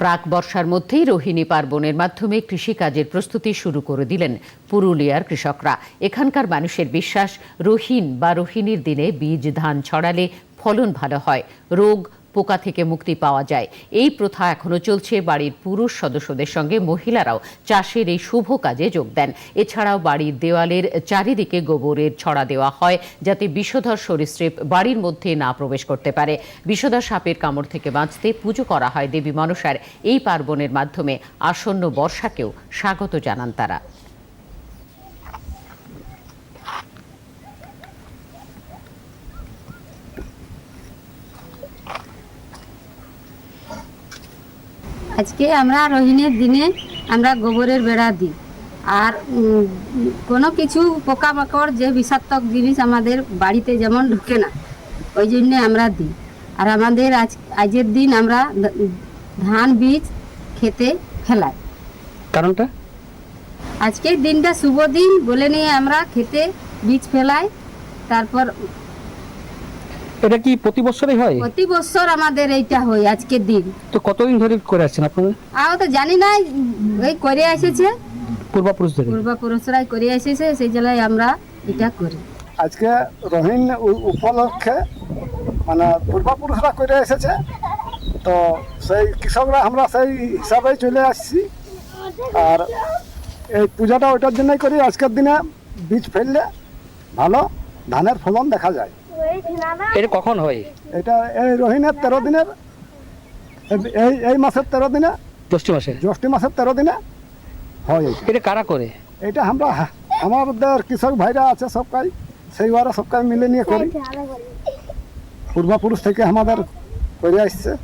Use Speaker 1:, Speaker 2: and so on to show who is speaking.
Speaker 1: প্রাক বর্ষার মধ্যেই রোহিণী পার্বণের মাধ্যমে কৃষিকাজের প্রস্তুতি শুরু করে দিলেন পুরুলিয়ার কৃষকরা। এখানকার মানুষের বিশ্বাস, রোহিণ বা রোহিণীর দিনে বীজ, ধান ছড়ালে ফলন ভালো হয়। রোগ পোকা থেকে মুক্তি পাওয়া যায়। এই প্রথা এখনও চলছে। বাড়ির পুরুষ সদস্যদের সঙ্গে মহিলারাও চাষের এই শুভ কাজে যোগ দেন। এছাড়াও বাড়ির দেওয়ালের চারিদিকে গোবরের ছড়া দেওয়া হয় যাতে বিষধর সরীসৃপ বাড়ির মধ্যে না প্রবেশ করতে পারে। বিষধর সাপের কামড় থেকে বাঁচতে পুজো করা হয় দেবী মনসার। এই পার্বণের মাধ্যমে আসন্ন বর্ষাকেও স্বাগত জানান তারা।
Speaker 2: আজকে আমরা রোহিণীর দিনে আমরা গোবরের বেড়া দিই। আর কোনো কিছু পোকামাকড় যে বিষাক্তক জিনিস আমাদের বাড়িতে যেমন ঢুকে না ওই জন্যে আমরা দিই। আর আমাদের আজ আজের দিন আমরা ধান বীজ খেতে ফেলাই।
Speaker 3: কারণটা?
Speaker 2: আজকের দিনটা শুভ দিন বলে নিয়ে আমরা খেতে বীজ ফেলাই তারপর
Speaker 3: এটা কি প্রতি বছরই হয়?
Speaker 2: প্রতি বছর আমাদের এইটা হয় আজকের দিন।
Speaker 3: তো কতদিন ধরে করে আসছেন আপনারা?
Speaker 2: আর তো জানি না এই করে এসেছে।
Speaker 3: পূর্বাপুরুষ ধরে
Speaker 2: পূর্বপুরুষরাই করে এসেছে সেই জেলায় আমরা এটা করি।
Speaker 4: আজকে রোহিণ উ- উপলক্ষে মানে পূর্বপুরুষরা করে এসেছে তো সেই কৃষকরা আমরা সেই হিসাবেই চলে আসছি। আর এই পূজাটা ওইটার জন্যই করি আজকের দিনে বীজ ফেললে ভালো ধানের ফলন দেখা যায়।
Speaker 3: এটা কখন হয়?
Speaker 4: এটা এই রোহিণের তেরো দিনের এই- এই মাসের তেরো দিনে
Speaker 3: জ্যৈষ্ঠ মাসে?
Speaker 4: জ্যৈষ্ঠ মাসের তেরো দিনে হয়।
Speaker 3: এটা। কারা করে?
Speaker 4: এটা আমরা আমাদের কৃষক ভাইরা আছে সবকাই সেই ওরা সবকাই মিলে নিয়ে করি। পূর্বপুরুষ থেকে আমাদের করে আসছে।